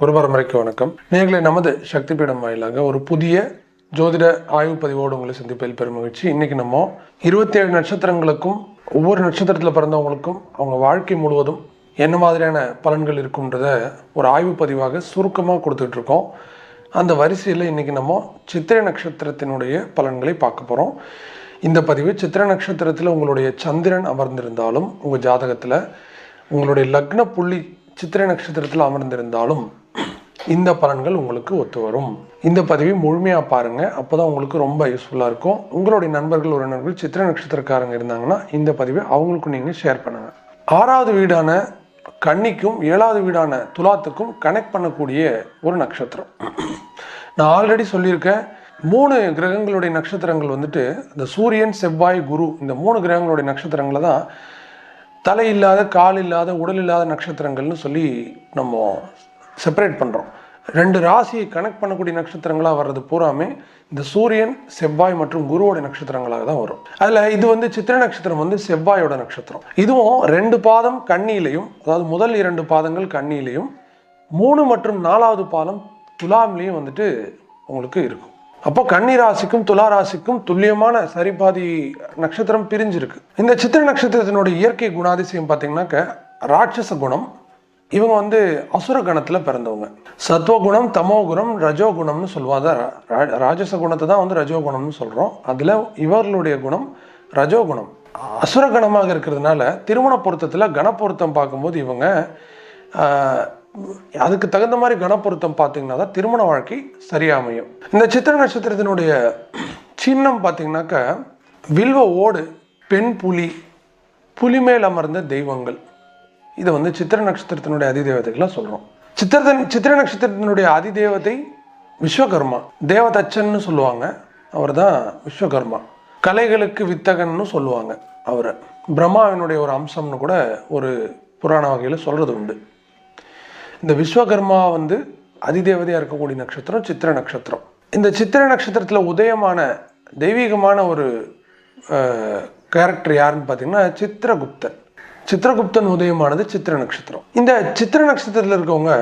ஒரு வணக்கம். நேர்களை நமது சக்தி பீடம் வாயிலாக ஒரு புதிய ஜோதிட ஆய்வு பதிவோடு உங்களை சந்திப்பதில் பெருமகிழ்ச்சி இன்னைக்கு நம்ம இருபத்தி ஏழு நட்சத்திரங்களுக்கும் ஒவ்வொரு நட்சத்திரத்தில் பிறந்தவங்களுக்கும் அவங்க வாழ்க்கை முழுவதும் என்ன மாதிரியான பலன்கள் இருக்கும்ன்றத ஒரு ஆய்வு பதிவாக சுருக்கமாக கொடுத்துட்டு இருக்கோம். அந்த வரிசையில் இன்னைக்கு நம்ம சித்திரை நட்சத்திரத்தினுடைய பலன்களை பார்க்க போகிறோம் இந்த பதிவு சித்திரை நட்சத்திரத்தில் உங்களுடைய சந்திரன் அமர்ந்திருந்தாலும் உங்கள் ஜாதகத்தில் உங்களுடைய லக்ன புள்ளி சித்திரை நட்சத்திரத்தில் அமர்ந்திருந்தாலும் இந்த பலன்கள் உங்களுக்கு ஒத்து வரும். இந்த பதிவை முழுமையாக பாருங்கள் அப்போ தான் உங்களுக்கு ரொம்ப யூஸ்ஃபுல்லாக இருக்கும். உங்களுடைய நண்பர்கள் உறவினர்கள் சித்திரை நட்சத்திரக்காரங்க இருந்தாங்கன்னா இந்த பதிவை அவங்களுக்கும் நீங்கள் ஷேர் பண்ணுங்கள் ஆறாவது வீடான கன்னிக்கும் ஏழாவது வீடான துலாத்துக்கும் கனெக்ட் பண்ணக்கூடிய ஒரு நட்சத்திரம். நான் ஆல்ரெடி சொல்லியிருக்கேன். மூணு கிரகங்களுடைய நட்சத்திரங்கள் வந்துட்டு இந்த சூரியன் செவ்வாய் குரு இந்த மூணு கிரகங்களுடைய நட்சத்திரங்களை தான் தலை இல்லாத கால் இல்லாத உடல் இல்லாத நட்சத்திரங்கள்னு சொல்லி நம்ம செப்பரேட் பண்ணுறோம் ரெண்டு ராசியை கனெக்ட் பண்ணக்கூடிய நட்சத்திரங்களாக வர்றது பூராமே இந்த சூரியன் செவ்வாய் மற்றும் குருவோட நட்சத்திரங்களாக தான் வரும். அதில் இது வந்து சித்திர நட்சத்திரம் வந்து செவ்வாயோட நட்சத்திரம். இதுவும் ரெண்டு பாதம் கண்ணியிலையும் அதாவது முதல் இரண்டு பாதங்கள் கண்ணியிலையும் மூணு மற்றும் நாலாவது பாதம் துலாம்லேயும் வந்துட்டு உங்களுக்கு இருக்கும். அப்போ கன்னி ராசிக்கும் துலா ராசிக்கும் துல்லியமான சரிபாதி நட்சத்திரம் பிரிஞ்சிருக்கு. இந்த சித்திர நட்சத்திரத்தினுடைய இயற்கை குணாதிசயம் பார்த்தீங்கன்னாக்க ராட்சச குணம் இவங்க வந்து அசுர கணத்தில் பிறந்தவங்க. சத்வகுணம் தமோகுணம் ரஜோகுணம்னு சொல்லுவாங்க. ரா- ராஜச குணத்தை தான் வந்து ரஜோகுணம்னு சொல்கிறோம் அதில் இவர்களுடைய குணம் ரஜோகுணம் அசுர கணமாக இருக்கிறதுனால திருமண பொருத்தத்தில் கணப்பொருத்தம் பார்க்கும்போது இவங்க அதுக்கு தகுந்த மாதிரி கணப்பொருத்தம் பார்த்தீங்கன்னா தான் திருமண வாழ்க்கை சரியாக அமையும். இந்த சித்திர நட்சத்திரத்தினுடைய சின்னம் பார்த்தீங்கன்னாக்க வில்வ ஓடு பெண் புலி புலி மேல் அமர்ந்த தெய்வங்கள். இதை வந்து சித்திர நட்சத்திரத்தினுடைய அதிதேவதைகளாக சொல்கிறோம் சித்திரத்தின் சித்திர நட்சத்திரத்தினுடைய அதிதேவதை விஸ்வகர்மா. தேவதச்சன்னு சொல்லுவாங்க. அவர் தான் விஸ்வகர்மா. கலைகளுக்கு வித்தகன்னு சொல்லுவாங்க அவரை. பிரம்மாவினுடைய ஒரு அம்சம்னு கூட ஒரு புராண வகையில் சொல்கிறது உண்டு. இந்த விஸ்வகர்மா வந்து அதிதேவதையாக இருக்கக்கூடிய நட்சத்திரம் சித்திர நட்சத்திரம். இந்த சித்திர நட்சத்திரத்தில் உதயமான தெய்வீகமான ஒரு கேரக்டர் யாருன்னு பார்த்தீங்கன்னா சித்திரகுப்தன். சித்திரகுப்தன் உதயமானது சித்திர நட்சத்திரம். இந்த சித்திர நட்சத்திரத்தில் இருக்கவங்க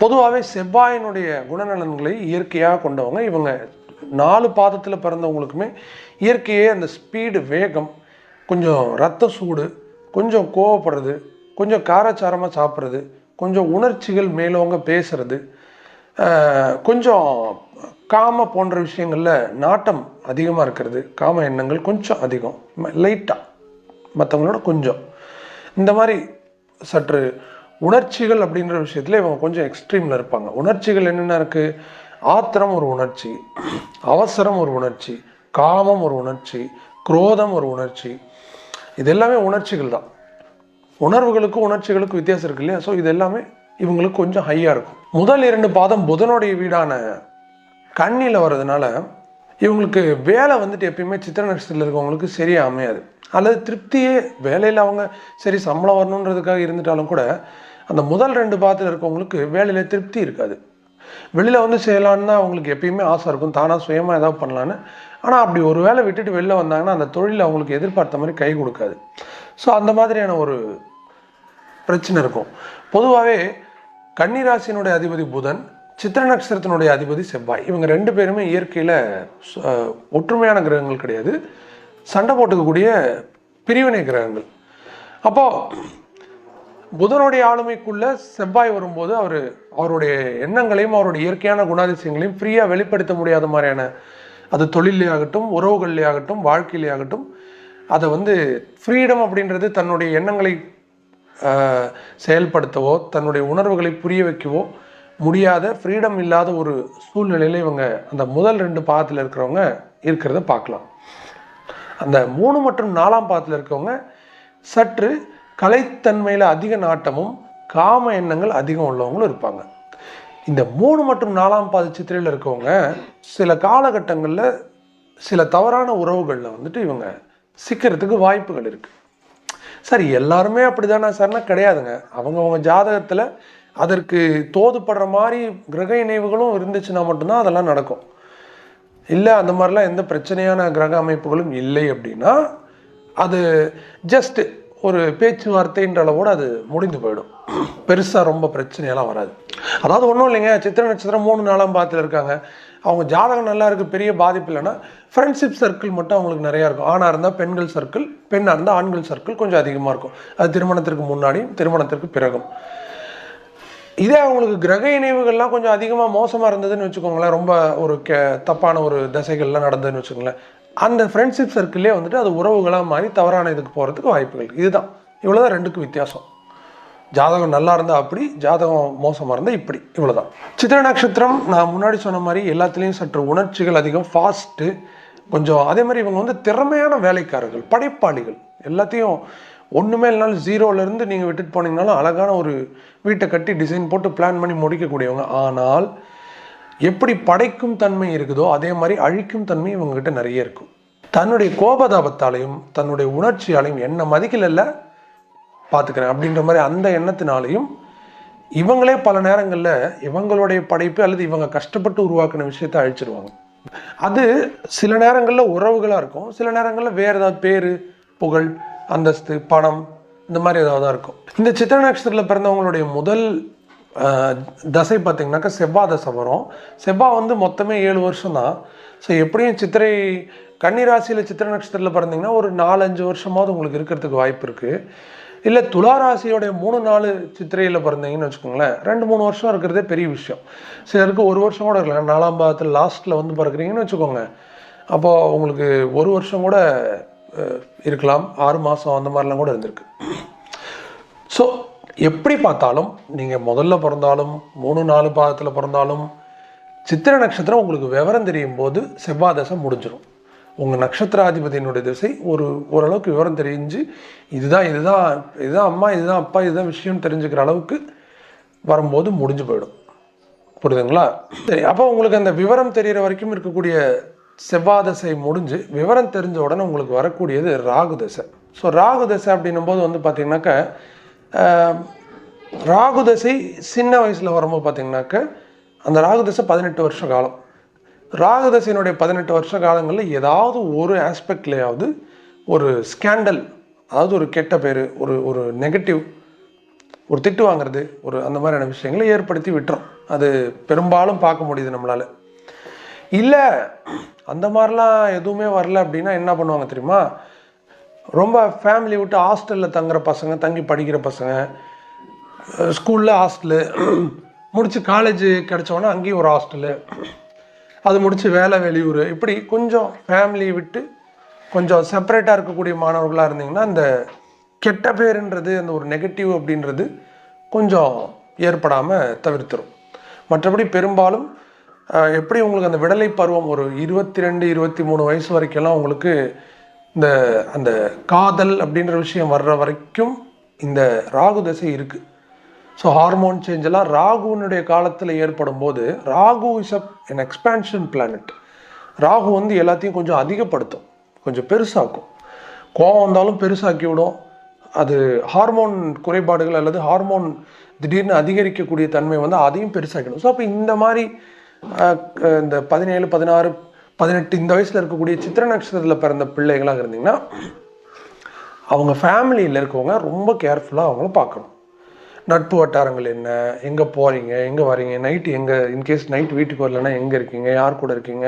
பொதுவாகவே செவ்வாயினுடைய குணநலன்களை இயற்கையாக கொண்டவங்க. இவங்க நாலு பாதத்தில் பிறந்தவங்களுக்குமே இயற்கையே அந்த ஸ்பீடு வேகம் கொஞ்சம் ரத்த சூடு கொஞ்சம் கோவப்படுறது கொஞ்சம் காரச்சாரமாக சாப்பிட்றது கொஞ்சம் உணர்ச்சிகள் மேலோங்க பேசுறது கொஞ்சம் காம போன்ற விஷயங்களில் நாட்டம் அதிகமாக இருக்கிறது காம எண்ணங்கள் கொஞ்சம் அதிகம் லைட்டாக மற்றவங்களோட கொஞ்சம். இந்த மாதிரி சற்று உணர்ச்சிகள் அப்படின்ற விஷயத்தில் இவங்க கொஞ்சம் எக்ஸ்ட்ரீமில் இருப்பாங்க. உணர்ச்சிகள் என்னென்ன இருக்குது ஆத்திரம் ஒரு உணர்ச்சி அவசரம் ஒரு உணர்ச்சி காமம் ஒரு உணர்ச்சி குரோதம் ஒரு உணர்ச்சி இது எல்லாமே உணர்ச்சிகள் தான். உணர்வுகளுக்கும் உணர்ச்சிகளுக்கும் வித்தியாசம் இருக்கு இல்லையா? ஸோ இது எல்லாமே இவங்களுக்கு கொஞ்சம் ஹையாக இருக்கும். முதல் இரண்டு பாதம் புதனுடைய வீடான கண்ணியில் வர்றதுனால இவங்களுக்கு வேலை வந்துட்டு எப்பயுமே சித்திர நட்சத்திரத்தில் இருக்கவங்களுக்கு சரியாக அமையாது. அல்லது திருப்தியே வேலையில் அவங்க சரி சம்பளம் வரணுன்றதுக்காக இருந்துட்டாலும் கூட அந்த முதல் ரெண்டு பாதத்தில் இருக்கவங்களுக்கு வேலையில் திருப்தி இருக்காது. வெளியில் வந்து செய்யலான்னு தான் அவங்களுக்கு எப்பயுமே ஆசை இருக்கும். தானாக சுயமாக ஏதாவது பண்ணலான்னு. ஆனால் அப்படி ஒரு வேலை விட்டுட்டு வெளில வந்தாங்கன்னா அந்த தொழில் அவங்களுக்கு எதிர்பார்த்த மாதிரி கை கொடுக்காது. ஸோ அந்த மாதிரியான ஒரு பிரச்சனை இருக்கும். பொதுவாகவே கன்னிராசினுடைய அதிபதி புதன் சித்திர நட்சத்திரத்தினுடைய அதிபதி செவ்வாய். இவங்க ரெண்டு பேருமே இயற்கையில் ஒற்றுமையான கிரகங்கள் கிடையாது. சண்டை போட்டுக்கக்கூடிய பிரிவினை கிரகங்கள். அப்போது புதனுடைய ஆளுமைக்குள்ள செவ்வாய் வரும்போது அவர் அவருடைய எண்ணங்களையும் அவருடைய இயற்கையான குணாதிசயங்களையும் ஃப்ரீயாக வெளிப்படுத்த முடியாத மாதிரியான அது தொழிலே ஆகட்டும் உறவுகள்லே ஆகட்டும் வாழ்க்கையிலே ஆகட்டும் அதை வந்து ஃப்ரீடம் அப்படின்றது தன்னுடைய எண்ணங்களை செயல்படுத்தவோ தன்னுடைய உணர்வுகளை புரிய வைக்கவோ முடியாத ஃப்ரீடம் இல்லாத ஒரு சூழ்நிலையில் இவங்க அந்த முதல் ரெண்டு பாதத்தில் இருக்கிறவங்க இருக்கிறத பார்க்கலாம். அந்த மூணு மற்றும் நாலாம் பாதத்தில் இருக்கவங்க சற்று கலைத்தன்மையில் அதிக நாட்டமும் காம எண்ணங்கள் அதிகம் உள்ளவங்களும் இருப்பாங்க. இந்த மூணு மற்றும் நாலாம் பாத சித்திரையில் இருக்கவங்க சில காலகட்டங்களில் சில தவறான உறவுகளில் வந்துட்டு இவங்க சிக்கிறதுக்கு வாய்ப்புகள் இருக்குது சார் எல்லாருமே அப்படிதானே சார்னா கிடையாதுங்க. அவங்கவுங்க ஜாதகத்தில் அதற்கு தோதுப்படுற மாதிரி கிரக இணைவுகளும் இருந்துச்சுன்னா மட்டும்தான் அதெல்லாம் நடக்கும். இல்லை அந்த மாதிரிலாம் எந்த பிரச்சனையான கிரக அமைப்புகளும் இல்லை அப்படின்னா அது ஜஸ்ட் ஒரு பேச்சுவார்த்தைன்ற அளவோடு அது முடிந்து போயிடும். பெருசாக ரொம்ப பிரச்சனையெல்லாம் வராது. அதாவது ஒன்றும் இல்லைங்க. சித்திர நட்சத்திரம் மூணு நாளாக பார்த்துட்டு இருக்காங்க. அவங்க ஜாதகம் நல்லா இருக்குது பெரிய பாதிப்பு இல்லைன்னா ஃப்ரெண்ட்ஷிப் சர்க்கிள் மட்டும் அவங்களுக்கு நிறையா இருக்கும். ஆணாக இருந்தால் பெண்கள் சர்க்கிள் பெண்ணாக இருந்தால் ஆண்கள் சர்க்கிள் கொஞ்சம் அதிகமாக இருக்கும். அது திருமணத்திற்கு முன்னாடியும் திருமணத்திற்கு பிறகும். இதே அவங்களுக்கு கிரக இணைவுகள்லாம் கொஞ்சம் அதிகமாக மோசமாக இருந்ததுன்னு வச்சுக்கோங்களேன் ரொம்ப ஒரு கே தப்பான ஒரு தசைகள்லாம் நடந்ததுன்னு வச்சுக்கோங்களேன். அந்த ஃப்ரெண்ட்ஷிப் சர்க்கிளே வந்துட்டு அது உறவுகளாக மாறி தவறான இதுக்கு போகிறதுக்கு வாய்ப்புகள் இதுதான். இவ்வளோதான் ரெண்டுக்கும் வித்தியாசம். ஜாதகம் நல்லா இருந்தால் அப்படி ஜாதகம் மோசமாக இருந்தால் இப்படி. இவ்வளோதான் சித்திர நட்சத்திரம் நான் முன்னாடி சொன்ன மாதிரி எல்லாத்துலேயும் சற்று உணர்ச்சிகள் அதிகம் ஃபாஸ்ட்டு கொஞ்சம் அதே மாதிரி இவங்க வந்து திறமையான வேலைக்காரர்கள் படைப்பாளிகள். எல்லாத்தையும் ஒன்றுமே இல்லைனாலும் ஜீரோலேருந்து நீங்கள் விட்டுட்டு போனீங்கனாலும் அழகான ஒரு வீட்டை கட்டி டிசைன் போட்டு பிளான் பண்ணி முடிக்கக்கூடியவங்க. ஆனால் எப்படி படைக்கும் தன்மை இருக்குதோ அதே மாதிரி அழிக்கும் தன்மை இவங்ககிட்ட நிறைய இருக்கும். தன்னுடைய கோபதாபத்தாலையும் தன்னுடைய உணர்ச்சியாலையும் என்ன மதிக்கல பார்த்துக்கிறேன். அப்படின்ற மாதிரி அந்த எண்ணத்தினாலையும் இவங்களே பல நேரங்களில் இவங்களுடைய படைப்பு அல்லது இவங்க கஷ்டப்பட்டு உருவாக்கின விஷயத்தை அழிச்சிருவாங்க. அது சில நேரங்களில் உறவுகளாக இருக்கும். சில நேரங்களில் வேறு ஏதாவது பேர் புகழ் அந்தஸ்து பணம் இந்த மாதிரி ஏதாவது இருக்கும். இந்த சித்திர நட்சத்திரத்தில் பிறந்தவங்களுடைய முதல் தசை பார்த்திங்கனாக்கா செவ்வாய் தசை வரும். செவ்வாய் வந்து மொத்தமே ஏழு வருஷம் தான். ஸோ எப்படியும் சித்திரை கன்னிராசியில் சித்திர நட்சத்திரத்தில் பிறந்தீங்கன்னா ஒரு நாலஞ்சு வருஷமாவது உங்களுக்கு இருக்கிறதுக்கு வாய்ப்பு இருக்குது இல்லை துளாராசியோடைய மூணு நாலு சித்திரையில் பிறந்தீங்கன்னு வச்சுக்கோங்களேன் ரெண்டு மூணு வருஷம் இருக்கிறதே பெரிய விஷயம். சிலருக்கு ஒரு வருஷம் கூட இருக்கலாம் நாலாம் பாதத்தில் லாஸ்ட்டில் வந்து பிறக்கிறீங்கன்னு வச்சுக்கோங்க. அப்போது உங்களுக்கு ஒரு வருஷம் கூட இருக்கலாம். ஆறு மாதம் அந்த மாதிரிலாம் கூட இருந்திருக்கு. ஸோ எப்படி பார்த்தாலும் நீங்கள் முதல்ல பிறந்தாலும் மூணு நாலு பாதத்தில் பிறந்தாலும் சித்திர நட்சத்திரம் உங்களுக்கு விவரம் தெரியும் போது செவ்வாய் தசை முடிஞ்சிடும் உங்கள் நட்சத்திராதிபதியினுடைய திசை ஒரு ஓரளவுக்கு விவரம் தெரிஞ்சு இதுதான் இதுதான் இதுதான் அம்மா இதுதான் அப்பா இதுதான் விஷயம் தெரிஞ்சுக்கிற அளவுக்கு வரும்போது முடிஞ்சு போயிடும். புரியுதுங்களா? சரி அப்போ உங்களுக்கு அந்த விவரம் தெரிகிற வரைக்கும் இருக்கக்கூடிய செவ்வாய் தசை முடிஞ்சு விவரம் தெரிஞ்ச உடனே உங்களுக்கு வரக்கூடியது ராகு தசை. ஸோ ராகு தசை அப்படின்னும் போது வந்து பார்த்திங்கனாக்க ராகு தசை சின்ன வயசில் வரும்போது பார்த்திங்கனாக்க அந்த ராகு தசை பதினெட்டு வருஷ காலம். ராகதசையினுடைய பதினெட்டு வருஷ காலங்களில் ஏதாவது ஒரு ஆஸ்பெக்ட்லையாவது ஒரு ஸ்கேண்டல் அதாவது ஒரு கெட்ட பேர் ஒரு ஒரு நெகட்டிவ் ஒரு திட்டு வாங்குறது ஒரு அந்த மாதிரியான விஷயங்களை ஏற்படுத்தி விட்டுரும். அது பெரும்பாலும் பார்க்க முடியுது நம்மளால. இல்லை அந்த மாதிரிலாம் எதுவுமே வரல அப்படின்னா என்ன பண்ணுவாங்க தெரியுமா? ரொம்ப ஃபேமிலி விட்டு ஹாஸ்டலில் தங்குற பசங்க தங்கி படிக்கிற பசங்க ஸ்கூலில் ஹாஸ்டலு முடிச்சு காலேஜ் கிடச்சோன்னா அங்கேயும் ஒரு ஹாஸ்டலு அது முடித்து வேலை வெளியூர். இப்படி கொஞ்சம் ஃபேமிலியை விட்டு கொஞ்சம் செப்பரேட்டாக இருக்கக்கூடிய மாணவர்களாக இருந்தீங்கன்னா அந்த கெட்ட பேருன்றது அந்த ஒரு நெகட்டிவ் அப்படின்றது கொஞ்சம் ஏற்படாமல் தவிர்த்துரும். மற்றபடி பெரும்பாலும் எப்படி உங்களுக்கு அந்த விடலை பருவம் ஒரு இருபத்தி ரெண்டு இருபத்தி மூணு வயசு வரைக்கும்லாம் உங்களுக்கு இந்த அந்த காதல் அப்படின்ற விஷயம் வர்ற வரைக்கும் இந்த ராகு தசை இருக்குது ஸோ ஹார்மோன் சேஞ்செல்லாம் ராகுனுடைய காலத்தில் ஏற்படும் போது Rahu is a an expansion planet Rahu வந்து எல்லாத்தையும் கொஞ்சம் அதிகப்படுத்தும் கொஞ்சம் பெருசாக்கும். கோவம் வந்தாலும் பெருசாக்கி விடும் அது ஹார்மோன் குறைபாடுகள் அல்லது ஹார்மோன் திடீர்னு அதிகரிக்கக்கூடிய தன்மை வந்து அதையும் பெருசாக்கிடும். ஸோ அப்போ இந்த மாதிரி இந்த பதினேழு பதினாறு பதினெட்டு இந்த வயசில் இருக்கக்கூடிய சித்திர நட்சத்திரத்தில் பிறந்த பிள்ளைகளாக இருந்தீங்கன்னா அவங்க ஃபேமிலியில் இருக்கவங்க ரொம்ப கேர்ஃபுல்லாக அவங்கள பார்க்கணும். நட்பு வட்டாரங்கள் என்ன? எங்கே போகிறீங்க எங்கே வரீங்க? நைட்டு எங்கே இன்கேஸ் நைட் வீட்டுக்கு வரலன்னா எங்கே இருக்கீங்க? யார் கூட இருக்கீங்க?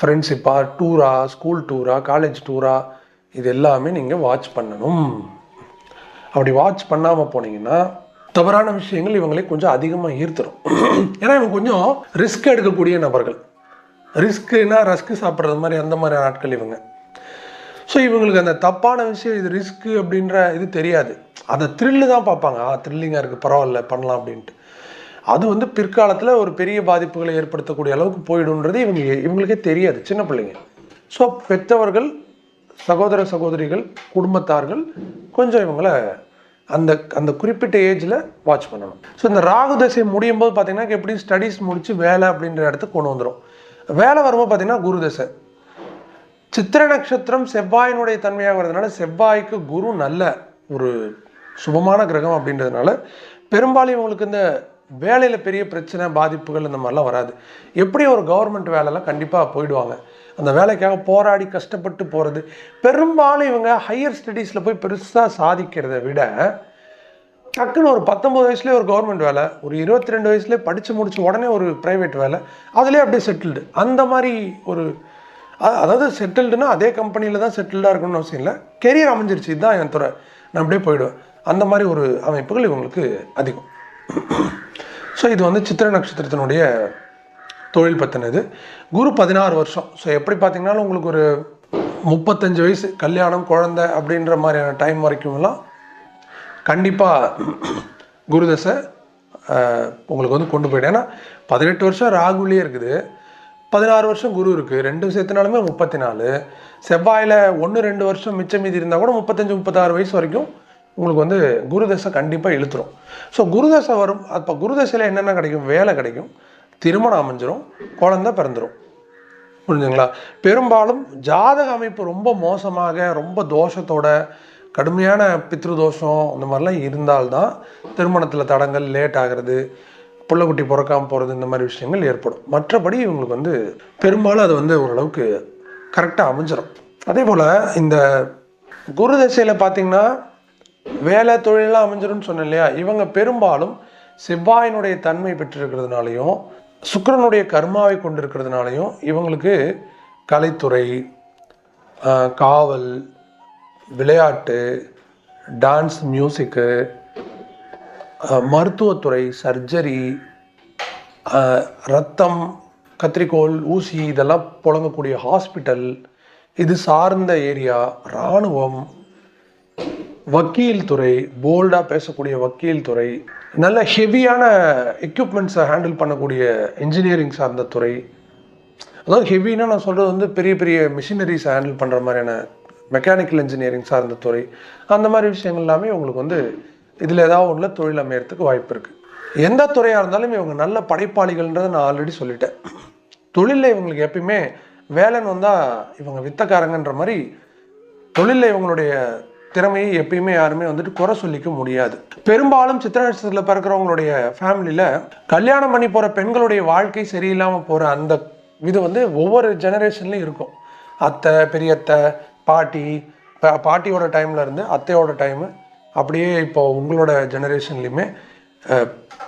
ஃப்ரெண்ட்ஷிப்பா டூரா ஸ்கூல் டூரா காலேஜ் டூரா இது எல்லாமே நீங்கள் வாட்ச் பண்ணணும். அப்படி வாட்ச் பண்ணாமல் போனீங்கன்னா தவறான விஷயங்கள் இவங்களே கொஞ்சம் அதிகமாக ஈர்த்துடும் ஏன்னா இவங்க கொஞ்சம் ரிஸ்க் எடுக்கக்கூடிய நபர்கள். ரிஸ்க்குனா ரஸ்க்கு சாப்பிட்றது மாதிரி அந்த மாதிரி ஆட்கள் இவங்க. ஸோ இவங்களுக்கு அந்த தப்பான விஷயம் இது ரிஸ்க்கு அப்படின்ற இது தெரியாது. அதை த்ரில்லு தான் பார்ப்பாங்க. ஆ த்ரில்லிங்காக இருக்குது பரவாயில்ல பண்ணலாம் அப்படின்ட்டு. அது வந்து பிற்காலத்தில் ஒரு பெரிய பாதிப்புகளை ஏற்படுத்தக்கூடிய அளவுக்கு போயிடுன்றது இவங்க இவங்களுக்கே தெரியாது சின்ன பிள்ளைங்க. ஸோ பெற்றவர்கள் சகோதர சகோதரிகள் குடும்பத்தார்கள் கொஞ்சம் இவங்களை அந்த அந்த குறிப்பிட்ட ஏஜில் வாட்ச் பண்ணணும். ஸோ இந்த ராகு தசை முடியும் போது பார்த்தீங்கன்னா எப்படி ஸ்டடீஸ் முடித்து வேலை அப்படின்ற இடத்துக்கு கொண்டு வந்துடும் வேலை வரும்போது பார்த்தீங்கன்னா குரு தசை. சித்திர நட்சத்திரம் செவ்வாயினுடைய தன்மையாக வர்றதுனால செவ்வாய்க்கு குரு நல்ல ஒரு சுபமான கிரகம் அப்படின்றதுனால பெரும்பாலும் இவங்களுக்கு இந்த வேலையில் பெரிய பிரச்சனை பாதிப்புகள் இந்த மாதிரிலாம் வராது. எப்படி ஒரு கவர்மெண்ட் வேலைலாம் கண்டிப்பாக போயிடுவாங்க. அந்த வேலைக்காக போராடி கஷ்டப்பட்டு போகிறது பெரும்பாலும் இவங்க ஹையர் ஸ்டடீஸில் போய் பெருசாக சாதிக்கிறத விட டக்குன்னு ஒரு பத்தொம்பது வயசுலேயே ஒரு கவர்மெண்ட் வேலை ஒரு இருபத்தி ரெண்டு வயசுலேயே படித்து முடிச்சு உடனே ஒரு ப்ரைவேட் வேலை அதுலேயே அப்படியே செட்டில்டு அந்த மாதிரி ஒரு அதாவது செட்டில்டுனா அதே கம்பெனியில் தான் செட்டில்டாக இருக்கணும்னு அவசியம் இல்லை. கெரியர் அமைஞ்சிருச்சு. இதுதான் என் துறை. நான் அப்படியே போயிடுவேன். அந்த மாதிரி ஒரு அமைப்புகள் இவங்களுக்கு அதிகம். ஸோ இது வந்து சித்திர நட்சத்திரத்தினுடைய தொழில் பற்றினது குரு பதினாறு வருஷம். ஸோ எப்படி பார்த்தீங்கனாலும் உங்களுக்கு ஒரு முப்பத்தஞ்சு வயசு கல்யாணம் குழந்தை அப்படின்ற மாதிரியான டைம் வரைக்கும்லாம் கண்டிப்பாக குருதசை உங்களுக்கு வந்து கொண்டு போயிடும். ஏன்னா பதினெட்டு வருஷம் ராகுலேயே இருக்குது. பதினாறு வருஷம் குரு இருக்குது ரெண்டு சேர்த்துனாலுமே முப்பத்தி நாலு. செவ்வாயில் ஒன்று ரெண்டு வருஷம் மிச்சம் மீதி இருந்தால் கூட முப்பத்தஞ்சு முப்பத்தாறு வயசு வரைக்கும் உங்களுக்கு வந்து குருதசை கண்டிப்பாக இழுத்துரும். ஸோ குருதசை வரும் அப்போ குருதசையில் என்னென்ன கிடைக்கும்? வேலை கிடைக்கும். திருமணம் அமைஞ்சிரும் குழந்தை பிறந்துடும் புரிஞ்சுங்களா பெரும்பாலும் ஜாதக அமைப்பு ரொம்ப மோசமாக ரொம்ப தோஷத்தோட கடுமையான பித்ரு தோஷம் அந்த மாதிரிலாம் இருந்தால்தான் திருமணத்தில் தடங்கள் லேட் ஆகிறது புள்ளக்குட்டி பிறக்காமல் போகிறது இந்த மாதிரி விஷயங்கள் ஏற்படும். மற்றபடி இவங்களுக்கு வந்து பெரும்பாலும் அது வந்து ஓரளவுக்கு கரெக்டாக அமைஞ்சிடும் அதே போல் இந்த குரு தசையில் பார்த்தீங்கன்னா வேலை தொழிலாக அமைஞ்சிரும்னு சொன்னேன் இல்லையா? இவங்க பெரும்பாலும் செவ்வாயினுடைய தன்மை பெற்றிருக்கிறதுனாலையும் சுக்கரனுடைய கர்மாவை கொண்டிருக்கிறதுனாலையும் இவங்களுக்கு கலைத்துறை காவல் விளையாட்டு டான்ஸ் மியூசிக்கு மருத்துவத்துறை சர்ஜரி ரத்தம் கத்திரிக்கோள் ஊசி இதெல்லாம் புழங்கக்கூடிய ஹாஸ்பிட்டல் இது சார்ந்த ஏரியா இராணுவம் வக்கீல் துறை போல்டாக பேசக்கூடிய வக்கீல் துறை நல்ல ஹெவியான எக்யூப்மெண்ட்ஸை ஹேண்டில் பண்ணக்கூடிய இன்ஜினியரிங் சார்ந்த துறை. அதாவது ஹெவின்னா நான் சொல்கிறது வந்து பெரிய பெரிய மிஷினரிஸை ஹேண்டில் பண்ணுற மாதிரியான மெக்கானிக்கல் இன்ஜினியரிங் சார்ந்த துறை. அந்த மாதிரி விஷயங்கள் எல்லாமே உங்களுக்கு வந்து இதில் ஏதாவது ஒன்றில் தொழில் அமையறதுக்கு வாய்ப்பு இருக்குது எந்த துறையாக இருந்தாலும் இவங்க நல்ல படைப்பாளிகள்ன்றதை நான் ஆல்ரெடி சொல்லிட்டேன். தொழிலில் இவங்களுக்கு எப்பயுமே வேலைன்னு வந்தால் இவங்க வித்தக்காரங்கன்ற மாதிரி தொழிலில் இவங்களுடைய திறமையை எப்பயுமே யாருமே வந்துட்டு குறை சொல்லிக்க முடியாது. பெரும்பாலும் சித்திர நட்சத்திரத்தில் பிறக்கிறவங்களுடைய ஃபேமிலியில் கல்யாணம் பண்ணி போகிற பெண்களுடைய வாழ்க்கை சரியில்லாமல் போகிற அந்த இது வந்து ஒவ்வொரு ஜெனரேஷன்லையும் இருக்கும். அத்தை பெரியத்தை பாட்டி பா- பாட்டியோட டைம்ல இருந்து அத்தையோட டைமு அப்படியே இப்போ உங்களோட ஜெனரேஷன்லையுமே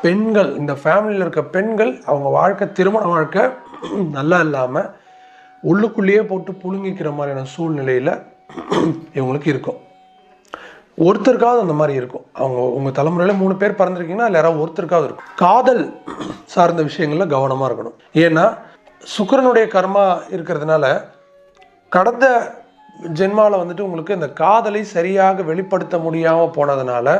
பெண்கள் இந்த ஃபேமிலியில் இருக்க பெண்கள் அவங்க வாழ்க்கை திருமண வாழ்க்கை நல்லா இல்லாமல் உள்ளுக்குள்ளேயே போட்டு புழுங்கிக்கிற மாதிரியான சூழ்நிலையில் இவங்களுக்கு இருக்கும். ஒருத்தருக்காவது அந்த மாதிரி இருக்கும். அவங்க உங்கள் தலைமுறையில் மூணு பேர் பிறந்திருக்கீங்கன்னா அதில் யாராவது ஒருத்தருக்காவது இருக்கும். காதல் சார்ந்த விஷயங்களில் கவனமாக இருக்கணும். ஏன்னா சுக்கரனுடைய கர்மா இருக்கிறதுனால கடந்த ஜென்மாவில் வந்துட்டு உங்களுக்கு இந்த காதலை சரியாக வெளிப்படுத்த முடியாமல் போனதுனால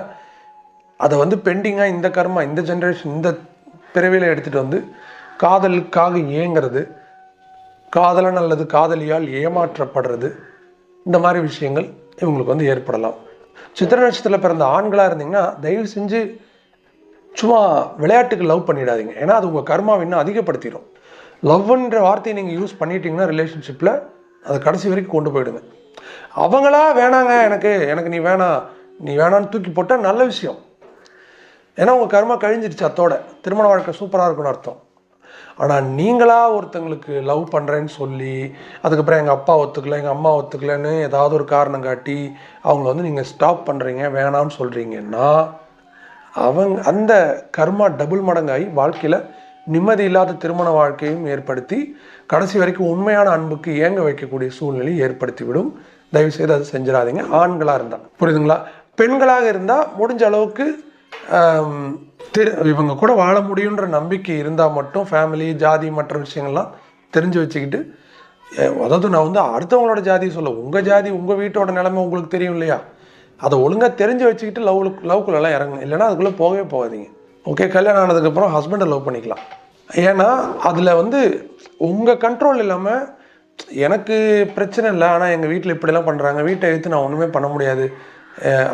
அதை வந்து பெண்டிங்காக இந்த கர்மா இந்த ஜென்ரேஷன் இந்த பிறவியில் எடுத்துகிட்டு வந்து காதலுக்காக ஏங்கிறது காதலன் அல்லது காதலியால் ஏமாற்றப்படுறது இந்த மாதிரி விஷயங்கள் இவங்களுக்கு வந்து ஏற்படலாம். சித்திர நட்சத்திரத்தில் பிறந்த ஆண்களாக இருந்தீங்கன்னா தயவு செஞ்சு சும்மா விளையாட்டுக்கு லவ் பண்ணிடாதீங்க. ஏன்னா அது உங்கள் கர்மாவை இன்னும் அதிகப்படுத்திடும். லவ்ன்ற வார்த்தையை நீங்கள் யூஸ் பண்ணிட்டீங்கன்னா ரிலேஷன்ஷிப்பில் அதை கடைசி வரைக்கும் கொண்டு போயிடுங்க. அவங்களா வேணாங்க எனக்கு எனக்கு நீ வேணாம் நீ வேணான்னு தூக்கி போட்டால் நல்ல விஷயம். ஏன்னா உங்கள் கர்மா கழிஞ்சிருச்சு அத்தோட. திருமண வாழ்க்கை சூப்பராக இருக்குன்னு அர்த்தம். ஆனால் நீங்களாக ஒருத்தங்களுக்கு லவ் பண்ணுறேன்னு சொல்லி அதுக்கப்புறம் எங்கள் அப்பா ஒத்துக்கல எங்கள் அம்மா ஒத்துக்கலன்னு ஏதாவது ஒரு காரணம் காட்டி அவங்கள வந்து நீங்கள் ஸ்டாப் பண்ணுறீங்க வேணாம்னு சொல்கிறீங்கன்னா அவங்க அந்த கர்மா டபுள் மடங்காகி வாழ்க்கையில் நிம்மதி இல்லாத திருமண வாழ்க்கையும் ஏற்படுத்தி கடைசி வரைக்கும் உண்மையான அன்புக்கு ஏங்க வைக்கக்கூடிய சூழ்நிலையை ஏற்படுத்தி விடும் அதை செஞ்சிடாதீங்க. ஆண்களாக இருந்தால் புரியுதுங்களா? பெண்களாக இருந்தால் முடிஞ்ச அளவுக்கு இவங்க கூட வாழ முடியுன்ற நம்பிக்கை இருந்தால் மட்டும் ஃபேமிலி ஜாதி மற்ற விஷயங்கள்லாம் தெரிஞ்சு வச்சுக்கிட்டு அதாவது நான் வந்து அடுத்தவங்களோட ஜாதியை சொல்ல உங்கள் ஜாதி உங்கள் வீட்டோட நிலைமை உங்களுக்கு தெரியும் இல்லையா? அதை ஒழுங்காக தெரிஞ்சு வச்சுக்கிட்டு லவ் லவ்க்குள்ளெல்லாம் இறங்குங்க. இல்லைன்னா அதுக்குள்ளே போகவே போகாதீங்க. ஓகே கல்யாணம் ஆனதுக்கப்புறம் ஹஸ்பண்டை லவ் பண்ணிக்கலாம். ஏன்னா அதில் வந்து உங்கள் கண்ட்ரோல் இல்லாமல் எனக்கு பிரச்சனை இல்லை. ஆனால் எங்கள் வீட்டில் இப்படிலாம் பண்ணுறாங்க வீட்டை எடுத்து நான் ஒன்றுமே பண்ண முடியாது.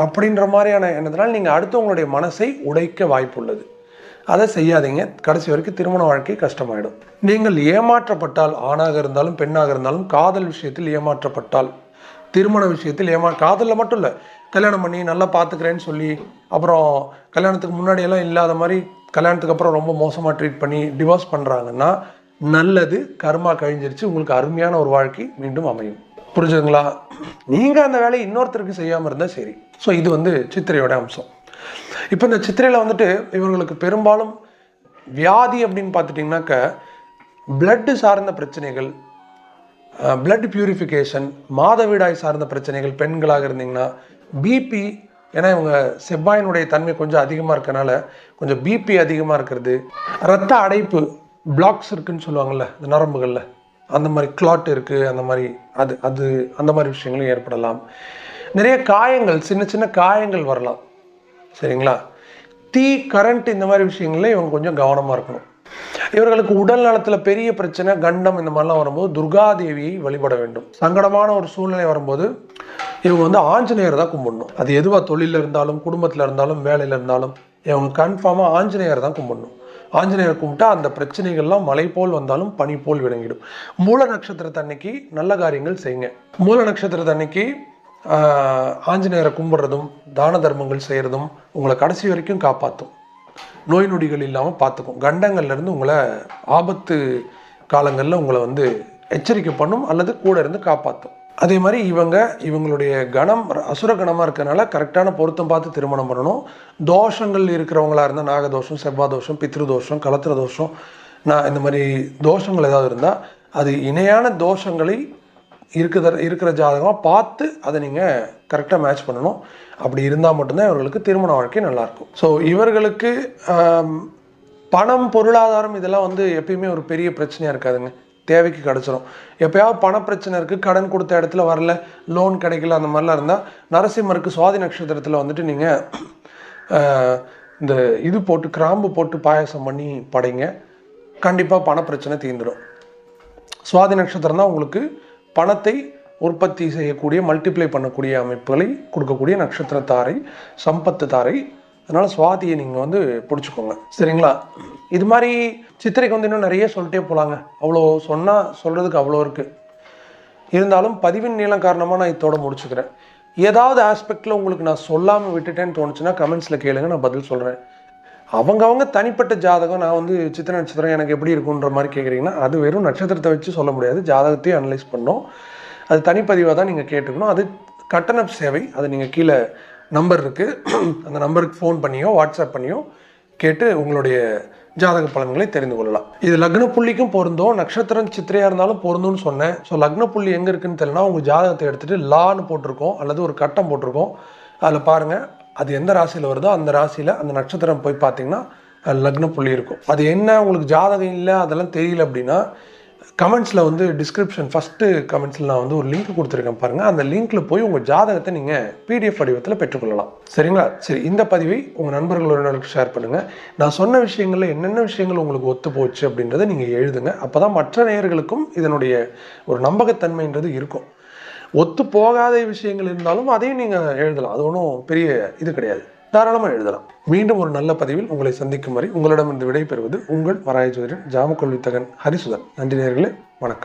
அப்படின்ற மாதிரியான எண்ணத்தினால் நீங்கள் அடுத்தவங்களுடைய மனசை உடைக்க வாய்ப்புள்ளது. அதை செய்யாதீங்க. கடைசி வரைக்கும் திருமண வாழ்க்கை கஷ்டமாயிடும். நீங்கள் ஏமாற்றப்பட்டால் ஆணாக இருந்தாலும் பெண்ணாக இருந்தாலும் காதல் விஷயத்தில் ஏமாற்றப்பட்டால் திருமண விஷயத்தில் ஏமா காதலில் மட்டும் இல்லை கல்யாணம் பண்ணி நல்லா பார்த்துக்கிறேன்னு சொல்லி அப்புறம் கல்யாணத்துக்கு முன்னாடியெல்லாம் இல்லாத மாதிரி கல்யாணத்துக்கு அப்புறம் ரொம்ப மோசமாக ட்ரீட் பண்ணி டிவோர்ஸ் பண்ணுறாங்கன்னா நல்லது கர்மா கழிஞ்சிருச்சு உங்களுக்கு அருமையான ஒரு வாழ்க்கை மீண்டும் அமையும். புரிஞ்சுதுங்களா? நீங்கள் அந்த வேலையை இன்னொருத்தருக்கு செய்யாமல் இருந்தால் சரி. ஸோ இது வந்து சித்திரையோட அம்சம். இப்போ இந்த சித்திரையில் வந்துட்டு இவர்களுக்கு பெரும்பாலும் வியாதி அப்படின்னு பார்த்துட்டிங்கனாக்க பிளட்டு சார்ந்த பிரச்சனைகள் பிளட் பியூரிஃபிகேஷன் மாதவிடாய் சார்ந்த பிரச்சனைகள் பெண்களாக இருந்தீங்கன்னா பிபி ஏன்னா இவங்க செவ்வாயினுடைய தன்மை கொஞ்சம் அதிகமாக இருக்கனால கொஞ்சம் பிபி அதிகமாக இருக்கிறது. ரத்த அடைப்பு பிளாக்ஸ் இருக்குன்னு சொல்லுவாங்கள்ல இந்த நரம்புகளில். அந்த மாதிரி கிளாட் இருக்குது அந்த மாதிரி அது அது அந்த மாதிரி விஷயங்களும் ஏற்படலாம். நிறைய காயங்கள் சின்ன சின்ன காயங்கள் வரலாம். சரிங்களா? தீ கரண்ட் இந்த மாதிரி விஷயங்கள்ல இவங்க கொஞ்சம் கவனமாக இருக்கணும். இவர்களுக்கு உடல் நலத்தில் பெரிய பிரச்சனை கண்டம் இந்த மாதிரிலாம் வரும்போது துர்காதேவியை வழிபட வேண்டும். சங்கடமான ஒரு சூழ்நிலை வரும்போது இவங்க வந்து ஆஞ்சநேயர் தான் கும்பிடணும். அது எதுவாக தொழிலில் இருந்தாலும் குடும்பத்தில் இருந்தாலும் வேலையில் இருந்தாலும் இவங்க கன்ஃபார்மாக ஆஞ்சநேயர் தான் கும்பிடணும். ஆஞ்சநேயர் கும்பிட்டா அந்த பிரச்சனைகள்லாம் மலை போல் வந்தாலும் பனி போல் விளங்கிடும். மூல நட்சத்திரத்தன்னைக்கு நல்ல காரியங்கள் செய்யுங்க. மூல நட்சத்திரத்தன்னைக்கு ஆஞ்சநேயரை கும்பிட்றதும் தான தர்மங்கள் செய்கிறதும் உங்களை கடைசி வரைக்கும் காப்பாற்றும் நோய் நொடிகள் இல்லாமல் பார்த்துக்கும் கண்டங்கள்லேருந்து உங்களை ஆபத்து காலங்களில் உங்களை வந்து எச்சரிக்கை பண்ணும் அல்லது கூட இருந்து காப்பாற்றும் அதே மாதிரி இவங்க இவங்களுடைய கணம் அசுர கணமாக இருக்கிறனால கரெக்டான பொருத்தம் பார்த்து திருமணம் பண்ணணும். தோஷங்கள் இருக்கிறவங்களா இருந்தால் நாகதோஷம் செவ்வாதோஷம் தோஷம் தோஷம் கலத்திர தோஷம் நான் இந்த மாதிரி தோஷங்கள் ஏதாவது இருந்தால் அது இணையான தோஷங்களை இருக்குத இருக்கிற ஜாதகமாக பார்த்து அதை நீங்கள் கரெக்டாக மேட்ச் பண்ணணும். அப்படி இருந்தால் மட்டும்தான் இவர்களுக்கு திருமண வாழ்க்கை நல்லாயிருக்கும். ஸோ இவர்களுக்கு பணம் பொருளாதாரம் இதெல்லாம் வந்து எப்பயுமே ஒரு பெரிய பிரச்சனையாக இருக்காதுங்க. தேவைக்கு கிடச்சிரும். எப்போயாவது பணப்பிரச்சனை இருக்குது கடன் கொடுத்த இடத்துல வரல லோன் கிடைக்கல அந்த மாதிரிலாம் இருந்தால் நரசிம்மருக்கு சுவாதி நட்சத்திரத்தில் வந்துட்டு நீங்கள் இந்த இது போட்டு கிராம்பு போட்டு பாயாசம் பண்ணி படைங்க. கண்டிப்பாக பணப்பிரச்சனை தீர்ந்துடும் சுவாதி நட்சத்திரம் தான் உங்களுக்கு பணத்தை உற்பத்தி செய்யக்கூடிய மல்டிப்ளை பண்ணக்கூடிய அமைப்புகளை கொடுக்கக்கூடிய நட்சத்திர தாரை சம்பத்து தாரை அதனால் சுவாதியை நீங்கள் வந்து பிடிச்சிக்கோங்க. சரிங்களா? இது மாதிரி சித்திரைக்கு வந்து இன்னும் நிறைய சொல்லிட்டே போகலாங்க அவ்வளோ சொன்னால் சொல்கிறதுக்கு அவ்வளோ இருக்குது இருந்தாலும் பதிவின் நீளம் காரணமாக நான் இதோட முடிச்சுக்கிறேன். ஏதாவது ஆஸ்பெக்டில் உங்களுக்கு நான் சொல்லாமல் விட்டுட்டேன்னு தோணுச்சுன்னா கமெண்ட்ஸில் கேளுங்க நான் பதில் சொல்கிறேன் அவங்கவங்க தனிப்பட்ட ஜாதகம் நான் வந்து சித்திர நட்சத்திரம் எனக்கு எப்படி இருக்குன்ற மாதிரி கேட்குறீங்கன்னா அது வெறும் நட்சத்திரத்தை வச்சு சொல்ல முடியாது. ஜாதகத்தையும் அனலைஸ் பண்ணோம் அது தனிப்பதிவாக தான் நீங்கள் கேட்டுக்கணும். அது கட்டண சேவை அது நீங்கள் கீழே நம்பர் இருக்குது அந்த நம்பருக்கு ஃபோன் பண்ணியோ வாட்ஸ்அப் பண்ணியோ கேட்டு உங்களுடைய ஜாதக பலன்களை தெரிந்து கொள்ளலாம். இது லக்ன புள்ளிக்கும் பொருந்தும். நட்சத்திரம் சித்திரையாக இருந்தாலும் பொருந்தும்னு சொன்னேன். ஸோ லக்ன புள்ளி எங்கே இருக்குன்னு தெரியலனா உங்கள் ஜாதகத்தை எடுத்துகிட்டு லான்னு போட்டிருக்கோம் அல்லது ஒரு கட்டம் போட்டிருக்கோம். அதில் பாருங்கள் அது எந்த ராசியில் வருதோ அந்த ராசியில் அந்த நட்சத்திரம் போய் பார்த்தீங்கன்னா லக்ன புள்ளி இருக்கும். அது என்ன உங்களுக்கு ஜாதகம் இல்லை அதெல்லாம் தெரியல அப்படின்னா கமெண்ட்ஸில் வந்து டிஸ்கிரிப்ஷன் ஃபஸ்ட்டு கமெண்ட்ஸில் நான் வந்து ஒரு லிங்க் கொடுத்துருக்கேன் பாருங்கள் அந்த லிங்க்கில் போய் உங்கள் ஜாதகத்தை நீங்கள் பிடிஎஃப் வடிவத்தில் பெற்றுக்கொள்ளலாம். சரிங்களா? சரி இந்த பதிவை உங்கள் நண்பர்கள் ஷேர் பண்ணுங்கள் நான் சொன்ன விஷயங்களில் என்னென்ன விஷயங்கள் உங்களுக்கு ஒத்து போச்சு அப்படின்றத நீங்கள் எழுதுங்க. அப்போ தான் மற்ற நேயர்களுக்கும் இதனுடைய ஒரு நம்பகத்தன்மைன்றது இருக்கும். ஒத்து போகாத விஷயங்கள் இருந்தாலும் அதையும் நீங்கள் எழுதலாம். அது ஒன்றும் பெரிய இது கிடையாது. தாராளமாக எழுதலாம். மீண்டும் ஒரு நல்ல பதிவில் உங்களை சந்திக்கும் வரை உங்களிடமிருந்து விடைபெறுவது உங்கள் வராய ஜோதிடன் ஹரிசுதன். நன்றி நேர்களே வணக்கம்.